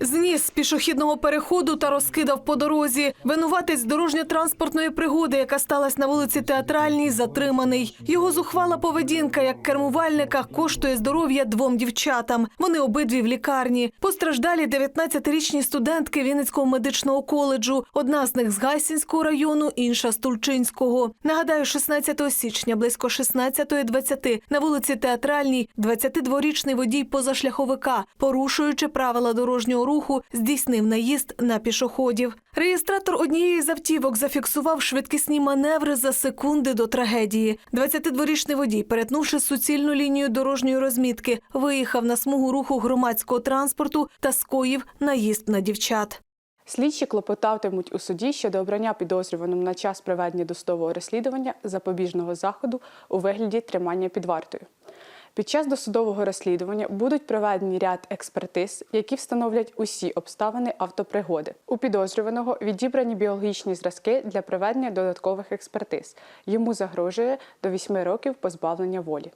Зніс з пішохідного переходу та розкидав по дорозі. Винуватець дорожньо-транспортної пригоди, яка сталася на вулиці Театральній, затриманий. Його зухвала поведінка як кермувальника коштує здоров'я двом дівчатам. Вони обидві в лікарні. Постраждалі 19-річні студентки Вінницького медичного коледжу. Одна з них з Гайсінського району, інша з Тульчинського. Нагадаю, 16 січня близько 16.20 на вулиці Театральній 22-річний водій позашляховика, порушуючи правила дорожнього руху, здійснив наїзд на пішоходів. Реєстратор однієї з автівок зафіксував швидкісні маневри за секунди до трагедії. 22-річний водій, перетнувши суцільну лінію дорожньої розмітки, виїхав на смугу руху громадського транспорту та скоїв наїзд на дівчат. Слідчі клопотатимуть у суді щодо обрання підозрюваним на час проведення досудового розслідування запобіжного заходу у вигляді тримання під вартою. Під час досудового розслідування будуть проведені ряд експертиз, які встановлять усі обставини автопригоди. У підозрюваного відібрані біологічні зразки для проведення додаткових експертиз. Йому загрожує до 8 років позбавлення волі.